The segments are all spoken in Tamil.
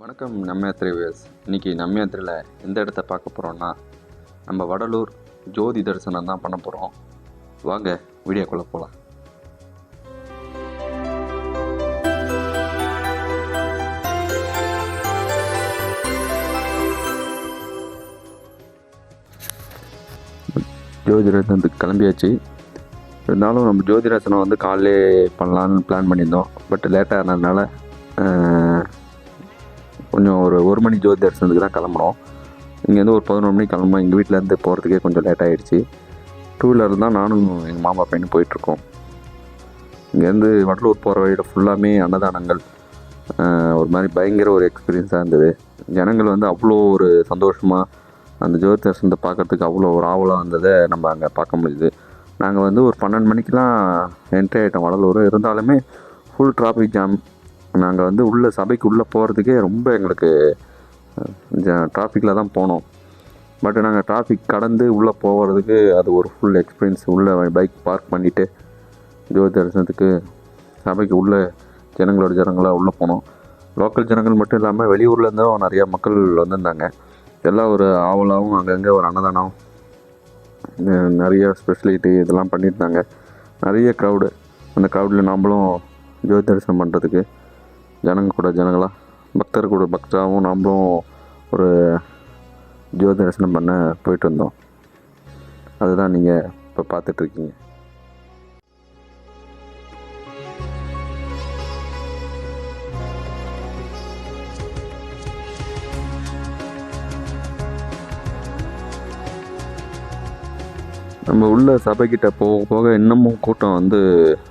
வணக்கம் நம்ம யாத்திரை வியூவர்ஸ் இன்னைக்கு நம்ம யாத்திரையில் எந்த இடத்த பார்க்க போகிறோன்னா நம்ம வடலூர் ஜோதி தரிசனம் தான் பண்ண போகிறோம் வாங்க வீடியோக்குள்ளே போகலாம் ஜோதி கிளம்பியாச்சு. இருந்தாலும் நம்ம ஜோதிராசனம் வந்து காலையிலே பண்ணலான்னு பிளான் பண்ணியிருந்தோம். பட் லேட்டாக ஆனதுனால கொஞ்சம் ஒரு ஒரு மணி ஜோதி தரிசனத்துக்கு தான் கிளம்புனோம். இங்கேருந்து ஒரு பதினொரு மணிக்கு கிளம்புனோம். எங்கள் வீட்டிலேருந்து போகிறதுக்கே கொஞ்சம் லேட் ஆகிடுச்சு டூ வீலர் தான் நானும் எங்கள் மாமா பையனும் போயிட்டுருக்கோம். இங்கேருந்து வடலூர் போகிற வழியில் ஃபுல்லாமே அன்னதானங்கள். ஒரு மாதிரி பயங்கர ஒரு எக்ஸ்பீரியன்ஸாக இருந்தது. ஜனங்கள் வந்து அவ்வளோ ஒரு சந்தோஷமாக அந்த ஜோதி தரிசனத்தை பார்க்கறதுக்கு அவ்வளோ ஒரு ஆவலாக இருந்ததை நம்ம அங்கே பார்க்க முடியுது நாங்கள் வந்து ஒரு பன்னெண்டு மணிக்கெலாம் என்ட்ரி ஆகிட்டோம் வடலூர். இருந்தாலுமே ஃபுல் டிராஃபிக் ஜாம் நாங்கள் வந்து உள்ள சபைக்கு உள்ளே போகிறதுக்கே ரொம்ப எங்களுக்கு டிராஃபிக்கில் தான் போனோம். பட் நாங்கள் டிராஃபிக் கடந்து உள்ளே போகிறதுக்கு அது ஒரு ஃபுல் எக்ஸ்பீரியன்ஸ் உள்ளே பைக் பார்க் பண்ணிவிட்டு ஜோதி தரிசனத்துக்கு சபைக்கு உள்ளே ஜனங்களோட ஜனங்களாக உள்ளே போனோம். லோக்கல் ஜனங்கள் மட்டும் இல்லாமல் வெளியூர்லேருந்தும் நிறையா மக்கள் வந்திருந்தாங்க. எல்லாம் ஒரு ஆவலாகவும் அங்கங்கே ஒரு அன்னதானம் நிறைய ஸ்பெஷலிட்டி இதெல்லாம் பண்ணியிருந்தாங்க நிறைய க்ரௌடு அந்த க்ரௌடில் நாம்ளும் ஜோதி தரிசனம் பண்ணுறதுக்கு ஜனங்க கூட ஜனங்களா பக்தர் கூட பக்தராகவும் நம்மளும் ஒரு ஜோதி தரிசனம் பண்ண போயிட்டு வந்தோம். அதுதான் நீங்கள் இப்போ பார்த்துட்ருக்கீங்க நம்ம உள்ள சபைக்கிட்ட போக போக இன்னமும் கூட்டம் வந்து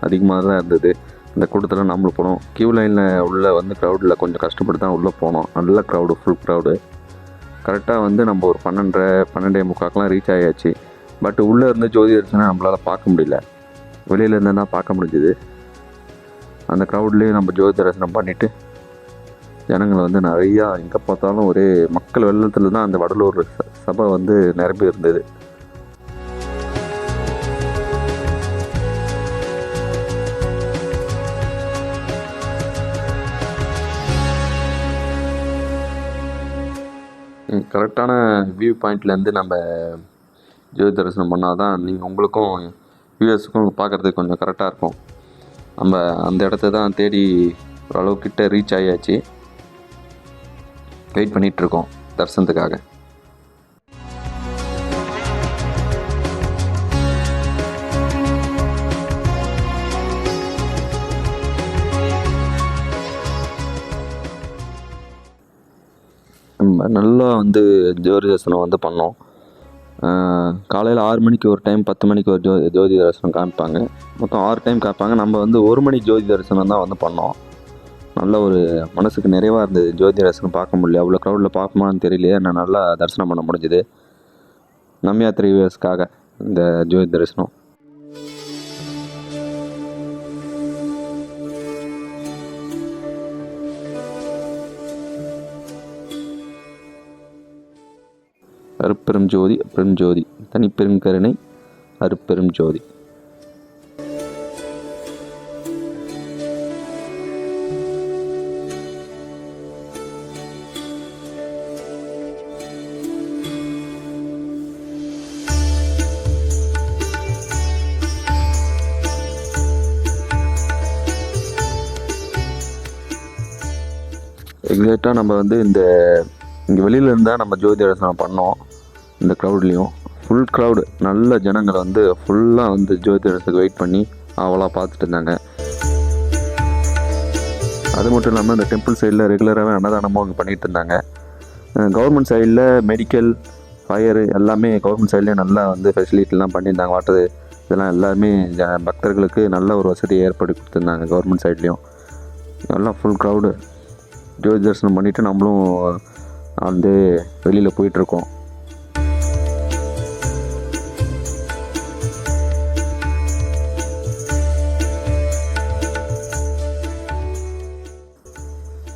அதிகமாக தான் இருந்தது. இந்த கூட்டத்தில் நம்மளும் போனோம். கியூ லைனில் உள்ள வந்து க்ரௌடில் கொஞ்சம் கஷ்டப்பட்டு தான் உள்ளே போனோம். நல்ல க்ரௌடு ஃபுல் க்ரௌடு கரெக்டாக வந்து நம்ம ஒரு பன்னெண்டரை பன்னெண்டே முக்காக்கெலாம் ரீச் ஆகியாச்சு பட் உள்ளே இருந்து ஜோதி தரிசனம் நம்மளால் பார்க்க முடியல. வெளியில இருந்தால் தான் பார்க்க முடிஞ்சுது. அந்த க்ரௌட்லேயே நம்ம ஜோதி தரிசனம் பண்ணிவிட்டு ஜனங்களை வந்து நிறையா எங்கே பார்த்தாலும் ஒரே மக்கள் வெள்ளத்தில் தான் அந்த வடலூர் ச- சபை வந்து நிரம்பி இருந்தது. கரெக்டான வியூ பாயிண்ட்லேருந்து நம்ம ஜோதி தரிசனம் பண்ணால் தான் நீங்கள் உங்களுக்கும் வியூவர்ஸுக்கும் பார்க்குறதுக்கு கொஞ்சம் கரெக்டாக இருக்கும். நம்ம அந்த இடத்த தான் தேடி ஓரளவுக்கிட்ட ரீச் ஆகியாச்சு வெயிட் பண்ணிகிட்ருக்கோம் தரிசனத்துக்காக. நம்ம நல்லா வந்து ஜோதி தரிசனம் வந்து பண்ணோம். காலையில் ஆறு மணிக்கு ஒரு டைம் பத்து மணிக்கு ஒரு ஜோ ஜோதி தரிசனம் காமிப்பாங்க. மொத்தம் ஆறு டைம் காமிப்பாங்க. நம்ம வந்து ஒரு மணி ஜோதி தரிசனம் தான் வந்து பண்ணோம். நல்ல ஒரு மனசுக்கு நிறைவாக இருந்தது ஜோதி தரிசனம் பார்க்க முடியல. அவ்வளோ க்ரௌடில் பார்ப்போமான்னு தெரியலையே. நான் நல்லா தரிசனம் பண்ண முடிஞ்சுது. நம்ம யாத்திரை வியூவர்ஸ்க்காக இந்த ஜோதி தரிசனம் அருப்பெரும் ஜோதி அப்பெரும் ஜோதி. தனிப்பெரும் கருணை அருப்பெரும் ஜோதி. எக்ஸாக்டாக நம்ம வந்து இந்த இங்கே வெளியில இருந்தால் நம்ம ஜோதி தரிசனம் பண்ணோம். இந்த க்ரௌட்லேயும் ஃபுல் க்ரௌடு நல்ல ஜனங்களை வந்து ஃபுல்லாக வந்து ஜோதி வெயிட் பண்ணி அவளாக பார்த்துட்டு இருந்தாங்க. அது மட்டும் இல்லாமல் இந்த டெம்பிள் சைடில் ரெகுலராகவே அன்னதானமும் அவங்க பண்ணிகிட்டு இருந்தாங்க. கவர்மெண்ட் சைடில் மெடிக்கல் ஃபயரு எல்லாமே கவர்மெண்ட் சைட்லேயே நல்லா வந்து ஃபெசிலிட்டிலாம் பண்ணியிருந்தாங்க. வாட்டர் இதெல்லாம் எல்லாமே ஜ- பக்தர்களுக்கு நல்ல ஒரு வசதியை ஏற்படுத்தி கொடுத்துருந்தாங்க கவர்மெண்ட் சைட்லேயும் எல்லாம் ஃபுல் க்ரௌடு ஜோதி தரிசனம் பண்ணிவிட்டு நம்மளும் வந்து வெளியில் போயிட்டுருக்கோம்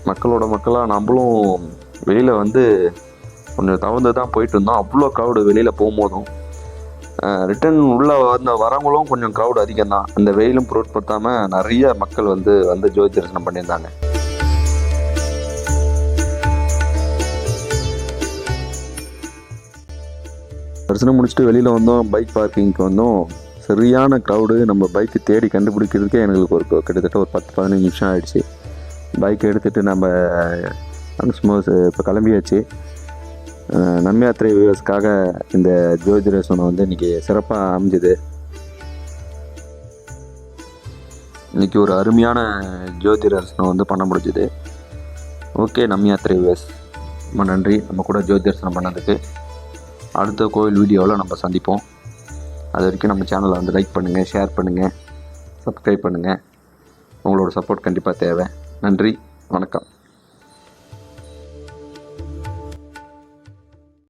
மக்களோட மக்களாக நம்மளும் வெளியில் வந்து கொஞ்சம் தவிர்த்து தான் போயிட்டு இருந்தோம் அவ்வளோ க்ரௌடு வெளியில் போகும்போதும் ரிட்டன் உள்ளே வந்த வரவங்களும் கொஞ்சம் க்ரௌடு அதிகம் தான் அந்த வெயிலும் பொருட்படுத்தாமல் நிறைய மக்கள் வந்து வந்து ஜோதி தரிசனம் பண்ணியிருந்தாங்க. தரிசனம் முடிச்சுட்டு வெளியில் வந்தோம் பைக் பார்க்கிங்க்கு வந்தோம். சரியான க்ரௌடு நம்ம பைக்கு தேடி கண்டுபிடிக்கிறதுக்கே எங்களுக்கு ஒரு கிட்டத்தட்ட ஒரு பத்து பதினஞ்சு நிமிஷம் ஆகிடுச்சு பைக் எடுத்துகிட்டு நம்ம அங்கே சும்மா இப்போ கிளம்பியாச்சு. அஹ் நம்ம யாத்திரை வியூவர்ஸ்க்காக இந்த ஜோதிடர்சனம் வந்து இன்றைக்கி சிறப்பாக அமைஞ்சுது. இன்றைக்கி ஒரு அருமையான ஜோதிடர்சனம் வந்து பண்ண முடிஞ்சுது. ஓகே நம்ம யாத்திரை வியூவர்ஸ் ரொம்ப நன்றி. நம்ம கூட ஜோதிடர்சனம் பண்ணதுக்கு. அடுத்த கோவில் வீடியோவில் நம்ம சந்திப்போம். அது வரைக்கும் நம்ம சேனலை வந்து லைக் பண்ணுங்கள் ஷேர் பண்ணுங்கள் சப்ஸ்கிரைப் பண்ணுங்கள் உங்களோட சப்போர்ட் கண்டிப்பாக தேவை. நன்றி வணக்கம்.